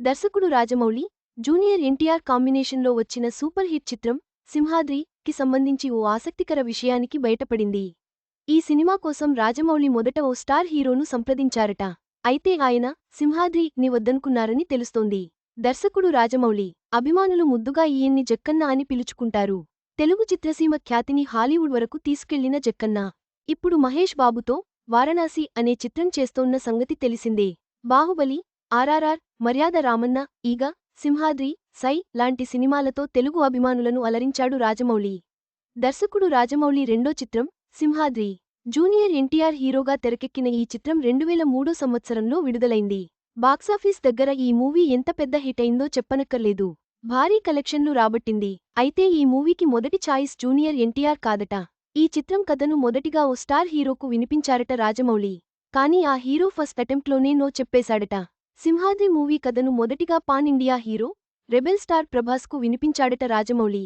దర్శకుడు రాజమౌళి జూనియర్ ఎన్టీఆర్ కాంబినేషన్లో వచ్చిన సూపర్ హిట్ చిత్రం సింహాద్రి కి సంబంధించి ఓ ఆసక్తికర విషయానికి బయటపడింది. ఈ సినిమా కోసం రాజమౌళి మొదట ఓ స్టార్ హీరోను సంప్రదించారట. అయితే ఆయన సింహాద్రి ని వద్దనుకున్నారని తెలుస్తోంది. దర్శకుడు రాజమౌళి అభిమానులు ముద్దుగా ఈయన్ని జక్కన్న అని పిలుచుకుంటారు. తెలుగు చిత్రసీమ ఖ్యాతిని హాలీవుడ్ వరకు తీసుకెళ్ళిన జక్కన్న. ఇప్పుడు మహేష్ బాబుతో వారణాసి అనే చిత్రం చేస్తోన్న సంగతి తెలిసిందే. బాహుబలి ఆర్ఆర్ఆర్ మర్యాద రామన్న ఈగ సింహాద్రి సై లాంటి సినిమాలతో తెలుగు అభిమానులను అలరించాడు రాజమౌళి. దర్శకుడు రాజమౌళి రెండో చిత్రం సింహాద్రి. జూనియర్ ఎన్టీఆర్ హీరోగా తెరకెక్కిన ఈ చిత్రం రెండువేల మూడో సంవత్సరంలో విడుదలైంది. బాక్సాఫీస్ దగ్గర ఈ మూవీ ఎంత పెద్ద హిట్ అయిందో చెప్పనక్కర్లేదు. భారీ కలెక్షన్లు రాబట్టింది. అయితే ఈ మూవీకి మొదటి ఛాయిస్ జూనియర్ ఎన్టీఆర్ కాదట. ఈ చిత్రం కథను మొదటిగా ఓ స్టార్ హీరోకు వినిపించారట రాజమౌళి. కానీ ఆ హీరో ఫస్ట్ అటెంప్ట్లోనే నో చెప్పేశాడట. సింహాద్రి మూవీ కథను మొదటిగా pan India hero rebel star ప్రభాస్కు వినిపించాడట రాజమౌళి.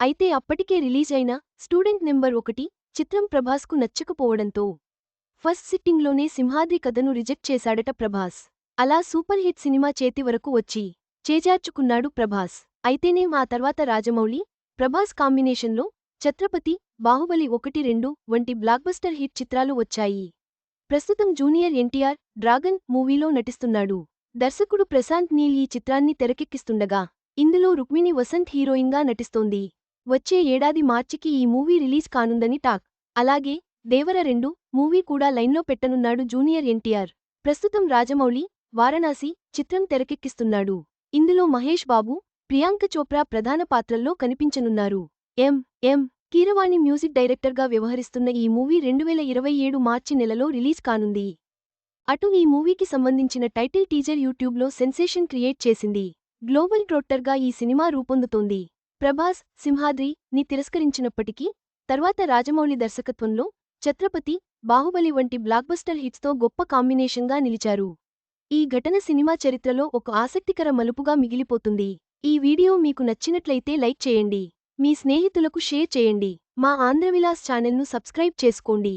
అయితే అప్పటికే రిలీజ్ అయిన స్టూడెంట్ నెంబర్ ఒకటి చిత్రం ప్రభాస్కు నచ్చకపోవడంతో ఫస్ట్ సిట్టింగ్లోనే సింహాద్రి కథను రిజెక్ట్ చేశాడట ప్రభాస్. అలా సూపర్ హిట్ సినిమా చేతి వరకు వచ్చి చేజార్చుకున్నాడు ప్రభాస్. అయితేనే మా తర్వాత రాజమౌళి ప్రభాస్ కాంబినేషన్లో ఛత్రపతి బాహుబలి ఒకటి రెండు వంటి బ్లాక్బస్టర్ హిట్ చిత్రాలు వచ్చాయి. ప్రస్తుతం జూనియర్ ఎన్టీఆర్ డ్రాగన్ మూవీలో నటిస్తున్నాడు. దర్శకుడు ప్రశాంత్ నీల్ ఈ చిత్రాన్ని తెరకెక్కిస్తుండగా ఇందులో రుక్మిణి వసంత్ హీరోయిన్గా నటిస్తోంది. వచ్చే ఏడాది మార్చికి ఈ మూవీ రిలీజ్ కానుందని టాక్. అలాగే దేవర రెండు మూవీ కూడా లైన్లో పెట్టనున్నాడు జూనియర్ ఎన్టీఆర్. ప్రస్తుతం రాజమౌళి వారణాసి చిత్రం తెరకెక్కిస్తున్నాడు. ఇందులో మహేష్ బాబు ప్రియాంక చోప్రా ప్రధాన పాత్రల్లో కనిపించనున్నారు. ఎం. ఎం. కీరవాణి మ్యూజిక్ డైరెక్టర్గా వ్యవహరిస్తున్న ఈ మూవీ రెండువేల ఇరవై ఏడు మార్చి నెలలో రిలీజ్ కానుంది. అటు ఈ మూవీకి సంబంధించిన టైటిల్ టీజర్ యూట్యూబ్లో సెన్సేషన్ క్రియేట్ చేసింది. గ్లోబల్ ట్రోట్టర్గా ఈ సినిమా రూపొందుతోంది. ప్రభాస్ సింహాద్రి ని తిరస్కరించినప్పటికీ తర్వాత రాజమౌళి దర్శకత్వంలో ఛత్రపతి బాహుబలి వంటి బ్లాక్బస్టర్ హిట్స్తో గొప్ప కాంబినేషన్గా నిలిచారు. ఈ ఘటన సినిమా చరిత్రలో ఒక ఆసక్తికర మలుపుగా మిగిలిపోతుంది. ఈ వీడియో మీకు నచ్చినట్లయితే లైక్ చేయండి. మీ స్నేహితులకు షేర్ చేయండి. మా ఆంధ్రవిలాస్ ఛానల్ను సబ్స్క్రైబ్ చేసుకోండి.